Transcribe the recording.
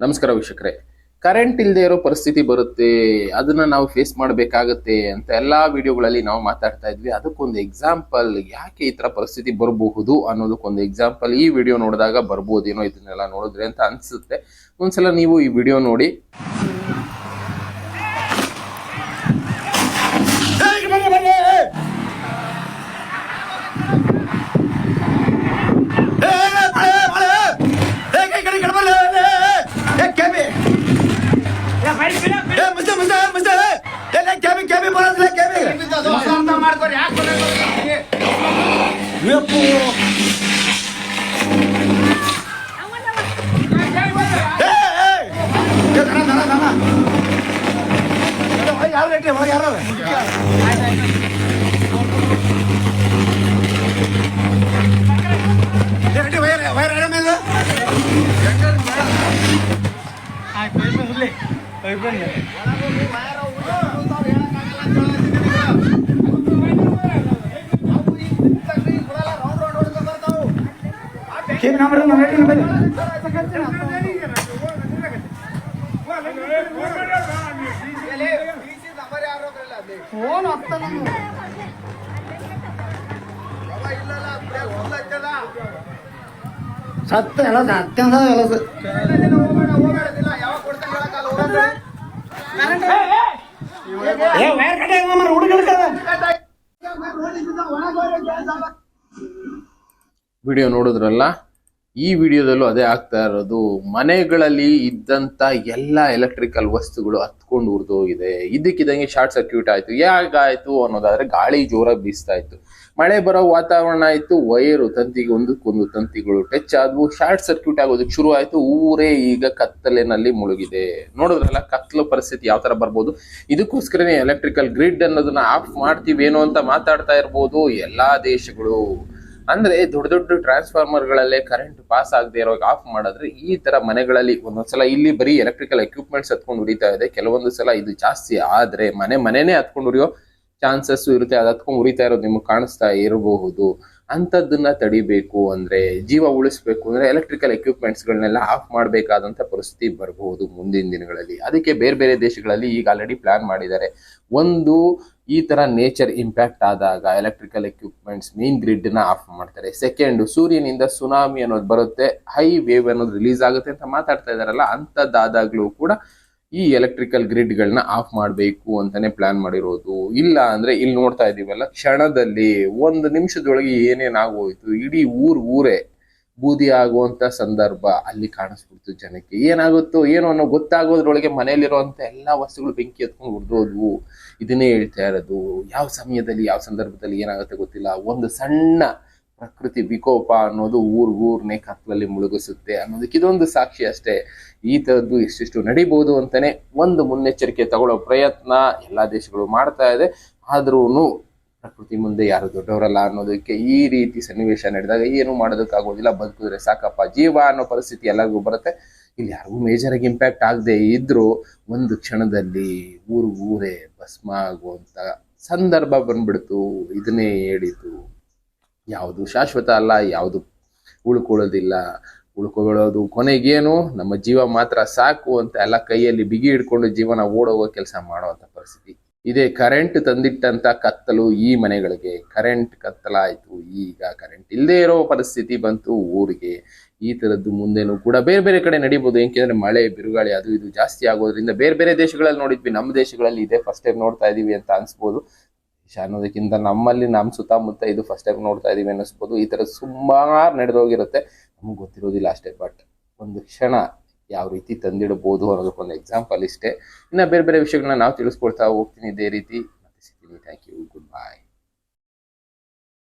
ನಮಸ್ಕಾರ ವೀಕ್ಷಕರೇ. ಕರೆಂಟ್ ಇಲ್ಲದೆ ಇರೋ ಪರಿಸ್ಥಿತಿ ಬರುತ್ತೆ, ಅದನ್ನ ನಾವು ಫೇಸ್ ಮಾಡಬೇಕಾಗತ್ತೆ ಅಂತ ಎಲ್ಲಾ ವಿಡಿಯೋಗಳಲ್ಲಿ ನಾವು ಮಾತಾಡ್ತಾ ಇದ್ವಿ. ಅದಕ್ಕೊಂದು ಎಕ್ಸಾಂಪಲ್ ಯಾಕೆ ಈ ತರ ಪರಿಸ್ಥಿತಿ ಬರಬಹುದು ಅನ್ನೋದಕ್ಕೊಂದು ಎಕ್ಸಾಂಪಲ್ ಈ ವಿಡಿಯೋ ನೋಡಿದಾಗ ಬರ್ಬೋದೇನೋ ಇದನ್ನೆಲ್ಲ ನೋಡಿದ್ರೆ ಅಂತ ಅನ್ಸುತ್ತೆ. ಒಂದ್ಸಲ ನೀವು ಈ ವಿಡಿಯೋ ನೋಡಿ. ಯಾರು ರೇಟ್ ಯಾರು ಆಯ್ತು ಸತ್ತ ಎಲ್ಲ ಸತ್ಯ ಎಲ್ಲ ವಿಡಿಯೋ ನೋಡಿದ್ರಲ್ಲ? ಈ ವಿಡಿಯೋದಲ್ಲೂ ಅದೇ ಆಗ್ತಾ ಇರೋದು, ಮನೆಗಳಲ್ಲಿ ಇದ್ದಂತ ಎಲ್ಲ ಎಲೆಕ್ಟ್ರಿಕಲ್ ವಸ್ತುಗಳು ಹತ್ಕೊಂಡು ಉರಿದೋಗಿದೆ ಇದಕ್ಕಿದ್ದಂಗೆ ಶಾರ್ಟ್ ಸರ್ಕ್ಯೂಟ್ ಆಯ್ತು. ಯಾಕಾಯ್ತು ಅನ್ನೋದಾದ್ರೆ ಗಾಳಿ ಜೋರಾಗಿ ಬೀಸ್ತಾ ಇತ್ತು. ಮಳೆ ಬರೋ ವಾತಾವರಣ ಆಯ್ತು ವೈರು ತಂತಿಗೆ ಒಂದಕ್ಕೊಂದು ತಂತಿಗಳು ಟಚ್ ಆದವು. ಶಾರ್ಟ್ ಸರ್ಕ್ಯೂಟ್ ಆಗೋದಕ್ಕೆ ಶುರು ಆಯ್ತು. ಊರೇ ಈಗ ಕತ್ತಲಿನಲ್ಲಿ ಮುಳುಗಿದೆ. ನೋಡಿದ್ರಲ್ಲ ಕತ್ತಲು ಪರಿಸ್ಥಿತಿ ಯಾವ ತರ ಬರ್ಬೋದು? ಇದಕ್ಕೋಸ್ಕರನೇ ಎಲೆಕ್ಟ್ರಿಕಲ್ ಗ್ರಿಡ್ ಅನ್ನೋದನ್ನ ಆಫ್ ಮಾಡ್ತೀವೇನೋ ಅಂತ ಮಾತಾಡ್ತಾ ಇರ್ಬೋದು ಎಲ್ಲಾ ದೇಶಗಳು. ಅಂದ್ರೆ ದೊಡ್ಡ ದೊಡ್ಡ ಟ್ರಾನ್ಸ್ಫಾರ್ಮರ್ ಗಳಲ್ಲೇ ಕರೆಂಟ್ ಪಾಸ್ ಆಗದೆ ಇರೋ ಆಫ್ ಮಾಡಿದ್ರೆ ಈ ತರ ಮನೆಗಳಲ್ಲಿ ಒಂದೊಂದ್ಸಲ ಇಲ್ಲಿ ಬರೀ ಎಲೆಕ್ಟ್ರಿಕಲ್ ಎಕ್ವಿಪ್ಮೆಂಟ್ಸ್ ಹತ್ಕೊಂಡು ಉರಿತಾ ಇದೆ. ಕೆಲವೊಂದು ಸಲ ಇದು ಜಾಸ್ತಿ ಆದ್ರೆ ಮನೆ ಮನೆನೇ ಹತ್ಕೊಂಡು ಉರಿಯೋ ಚಾನ್ಸಸ್ ಇರುತ್ತೆ. ಅದು ಹತ್ಕೊಂಡು ಉರಿತಾ ಇರೋದು ನಿಮ್ಗೆ ಕಾಣಿಸ್ತಾ ಇರಬಹುದು. ಅಂಥದ್ದನ್ನ ತಡಿಬೇಕು ಅಂದ್ರೆ, ಜೀವ ಉಳಿಸ್ಬೇಕು ಅಂದ್ರೆ ಎಲೆಕ್ಟ್ರಿಕಲ್ ಎಕ್ವಿಪ್ಮೆಂಟ್ಸ್ಗಳನ್ನೆಲ್ಲ ಆಫ್ ಮಾಡಬೇಕಾದಂತ ಪರಿಸ್ಥಿತಿ ಬರಬಹುದು ಮುಂದಿನ ದಿನಗಳಲ್ಲಿ. ಅದಕ್ಕೆ ಬೇರೆ ಬೇರೆ ದೇಶಗಳಲ್ಲಿ ಈಗ ಆಲ್ರೆಡಿ ಪ್ಲಾನ್ ಮಾಡಿದ್ದಾರೆ. ಒಂದು ಈ ತರ ನೇಚರ್ ಇಂಪ್ಯಾಕ್ಟ್ ಆದಾಗ ಎಲೆಕ್ಟ್ರಿಕಲ್ ಎಕ್ವಿಪ್ಮೆಂಟ್ಸ್ ಮೇನ್ ಗ್ರಿಡ್ನ ಆಫ್ ಮಾಡ್ತಾರೆ. ಸೆಕೆಂಡ್ ಸೂರ್ಯನಿಂದ ಸುನಾಮಿ ಅನ್ನೋದು ಬರುತ್ತೆ ಹೈ ವೇವ್ ಅನ್ನೋದು ರಿಲೀಸ್ ಆಗುತ್ತೆ ಅಂತ ಮಾತಾಡ್ತಾ ಇದಾರಲ್ಲ ಅಂಥದ್ದಾದಾಗ್ಲೂ ಕೂಡ ಈ ಎಲೆಕ್ಟ್ರಿಕಲ್ ಗ್ರಿಡ್ಗಳನ್ನ ಆಫ್ ಮಾಡಬೇಕು ಅಂತಾನೆ ಪ್ಲಾನ್ ಮಾಡಿರೋದು. ಇಲ್ಲ ಅಂದ್ರೆ ಇಲ್ಲಿ ನೋಡ್ತಾ ಇದೀವಲ್ಲ ಕ್ಷಣದಲ್ಲಿ ಒಂದು ನಿಮಿಷದೊಳಗೆ ಏನೇನಾಗೋಯ್ತು ಇಡೀ ಊರ್ ಊರೇ ಬೂದಿ ಆಗುವಂತ ಸಂದರ್ಭ ಅಲ್ಲಿ ಕಾಣಿಸ್ಬಿಡ್ತು ಜನಕ್ಕೆ. ಏನಾಗುತ್ತೋ ಏನೋ ಅನ್ನೋ ಗೊತ್ತಾಗೋದ್ರೊಳಗೆ ಮನೆಯಲ್ಲಿರುವಂತ ಎಲ್ಲಾ ವಸ್ತುಗಳು ಬೆಂಕಿ ಎತ್ಕೊಂಡು ಉರ್ದೋದ್ವು ಇದನ್ನೇ ಹೇಳ್ತಾ ಇರೋದು. ಯಾವ ಸಮಯದಲ್ಲಿ, ಯಾವ ಸಂದರ್ಭದಲ್ಲಿ ಏನಾಗುತ್ತೆ ಗೊತ್ತಿಲ್ಲ. ಒಂದು ಸಣ್ಣ ಪ್ರಕೃತಿ ವಿಕೋಪ ಅನ್ನೋದು ಊರ್ ಊರ್ ಕತ್ಲಲ್ಲಿ ಮುಳುಗಿಸುತ್ತೆ ಅನ್ನೋದಕ್ಕೆ ಇದೊಂದು ಸಾಕ್ಷಿ ಅಷ್ಟೇ. ಈ ತರದ್ದು ಎಷ್ಟೆಷ್ಟು ನಡಿಬಹುದು ಅಂತಾನೆ ಒಂದು ಮುನ್ನೆಚ್ಚರಿಕೆ ತಗೊಳ್ಳೋ ಪ್ರಯತ್ನ ಎಲ್ಲಾ ದೇಶಗಳು ಮಾಡ್ತಾ ಇದೆ. ಆದ್ರೂ ಪ್ರಕೃತಿ ಮುಂದೆ ಯಾರು ದೊಡ್ಡವರಲ್ಲ ಅನ್ನೋದಕ್ಕೆ ಈ ರೀತಿ ಸನ್ನಿವೇಶ ನಡೆದಾಗ ಏನು ಮಾಡೋದಕ್ಕಾಗೋದಿಲ್ಲ, ಬದುಕಿದ್ರೆ ಸಾಕಪ್ಪ ಜೀವ ಅನ್ನೋ ಪರಿಸ್ಥಿತಿ ಎಲ್ಲರಿಗೂ ಬರುತ್ತೆ. ಇಲ್ಲಿ ಯಾರಿಗೂ ಮೇಜರ್ ಆಗಿ ಇಂಪ್ಯಾಕ್ಟ್ ಆಗದೆ ಇದ್ರು ಒಂದು ಕ್ಷಣದಲ್ಲಿ ಊರು ಊರೇ ಭಸ್ಮ ಆಗುವಂತ ಸಂದರ್ಭ ಬಂದ್ಬಿಡ್ತು, ಇದನ್ನೇ ಹೇಳಿತು ಯಾವುದು ಶಾಶ್ವತ ಅಲ್ಲ, ಯಾವುದು ಉಳ್ಕೊಳ್ಳೋದಿಲ್ಲ. ಉಳ್ಕೊಳ್ಳೋದು ಕೊನೆಗೇನು, ನಮ್ಮ ಜೀವ ಮಾತ್ರ ಸಾಕು ಅಂತ ಎಲ್ಲ ಕೈಯಲ್ಲಿ ಬಿಗಿ ಹಿಡ್ಕೊಂಡು ಜೀವನ ಓಡೋಗೋ ಕೆಲಸ ಮಾಡುವಂತ ಪರಿಸ್ಥಿತಿ. ಇದೇ ಕರೆಂಟ್ ತಂದಿಟ್ಟಂತ ಕತ್ತಲು ಈ ಮನೆಗಳಿಗೆ. ಕರೆಂಟ್ ಕತ್ತಲಾಯಿತು, ಈಗ ಕರೆಂಟ್ ಇಲ್ಲದೆ ಇರೋ ಪರಿಸ್ಥಿತಿ ಬಂತು ಊರಿಗೆ. ಈ ತರದ್ದು ಮುಂದೆನೂ ಕೂಡ ಬೇರೆ ಬೇರೆ ಕಡೆ ನಡೀಬಹುದು ಏಕೆಂದ್ರೆ ಮಳೆ, ಬಿರುಗಾಳಿ ಅದು ಇದು ಜಾಸ್ತಿ ಆಗೋದ್ರಿಂದ ಬೇರೆ ಬೇರೆ ದೇಶಗಳಲ್ಲಿ ನೋಡಿದ್ವಿ. ನಮ್ಮ ದೇಶಗಳಲ್ಲಿ ಇದೆ ಫಸ್ಟ್ ಟೈಮ್ ನೋಡ್ತಾ ಇದೀವಿ ಅಂತ ಅನ್ಸ್ಬೋದು. ಅನ್ನೋದಕ್ಕಿಂತ ನಮ್ಮಲ್ಲಿ ನಮ್ಮ ಸುತ್ತಮುತ್ತ ಇದು ಫಸ್ಟ್ ಟೈಮ್ ನೋಡ್ತಾ ಇದ್ದೀವಿ ಅನ್ನಿಸ್ಬೋದು. ಈ ಥರ ಸುಮಾರು ನಡೆದೋಗಿರುತ್ತೆ. ನಮ್ಗೆ ಗೊತ್ತಿರೋದಿಲ್ಲ ಅಷ್ಟೇ ಬಟ್ ಒಂದು ಕ್ಷಣ ಯಾವ ರೀತಿ ತಂದಿಡಬಹುದು ಅನ್ನೋದಕ್ಕೊಂದು ಎಕ್ಸಾಂಪಲ್ ಇಷ್ಟೇ. ಇನ್ನು ಬೇರೆ ಬೇರೆ ವಿಷಯಗಳನ್ನ ನಾವು ತಿಳಿಸ್ಕೊಳ್ತಾ ಹೋಗ್ತೀನಿ ಇದೇ ರೀತಿ. ಮತ್ತೆ ಸಿಗ್ತೀನಿ. Thank you good bye